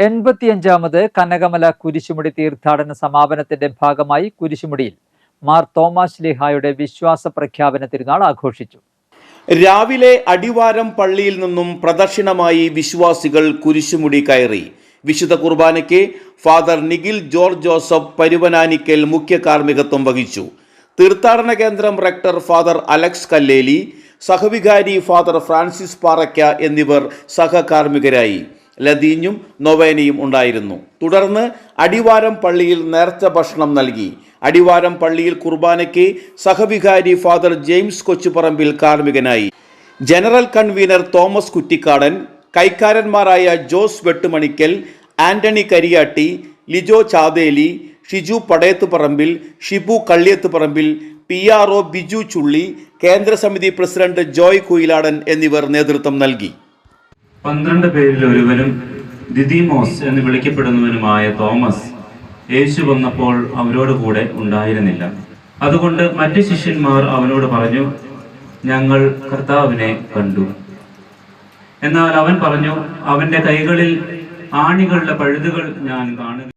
എൺപത്തിയഞ്ചാമത് കനകമല കുരിശുമുടി തീർത്ഥാടന സമാപനത്തിന്റെ ഭാഗമായി കുരിശുമുടിയിൽ മാർ തോമാസ് ലിഹായുടെ വിശ്വാസ പ്രഖ്യാപന തിരുനാൾ ആഘോഷിച്ചു. രാവിലെ അടിവാരം പള്ളിയിൽ നിന്നും പ്രദക്ഷിണമായി വിശ്വാസികൾ കുരിശുമുടി കയറി. വിശുദ്ധ കുർബാനയ്ക്ക് ഫാദർ നിഖിൽ ജോർജ് ജോസഫ് പരുവനാനിക്കൽ മുഖ്യ കാർമ്മികത്വം വഹിച്ചു. തീർത്ഥാടന കേന്ദ്രം റെക്ടർ ഫാദർ അലക്സ് കല്ലേലി സഹവികാരി ഫാദർ ഫ്രാൻസിസ് പാറയ്ക്ക എന്നിവർ സഹകാർമ്മികരായി. ലതീഞ്ഞും നൊവേനയും ഉണ്ടായിരുന്നു. തുടർന്ന് അടിവാരം പള്ളിയിൽ നേർച്ച ഭക്ഷണം നൽകി. അടിവാരം പള്ളിയിൽ കുർബാനയ്ക്ക് സഹവികാരി ഫാദർ ജെയിംസ് കൊച്ചുപറമ്പിൽ കാർമ്മികനായി. General convener Thomas Kuttikkadan കൈക്കാരന്മാരായ Jose Vettumanikkal Antony Kariyatti Lijo Chatheli Shiju Padayath Parambil Shibu Kalliyath Parambil P R O Biju Chulli കേന്ദ്രസമിതി president Joy Kuyiladan എന്നിവർ നേതൃത്വം നൽകി. പന്ത്രണ്ട് പേരിൽ ഒരുവനും ദിദിമോസ് എന്ന് വിളിക്കപ്പെടുന്നവനുമായ തോമസ് യേശു വന്നപ്പോൾ അവരോട് കൂടെ ഉണ്ടായിരുന്നില്ല. അതുകൊണ്ട് മറ്റ് ശിഷ്യന്മാർ അവനോട് പറഞ്ഞു ഞങ്ങൾ കർത്താവിനെ കണ്ടു. എന്നാൽ അവൻ പറഞ്ഞു അവന്റെ കൈകളിൽ ആണികളുടെ പഴുതുകൾ ഞാൻ കാണുക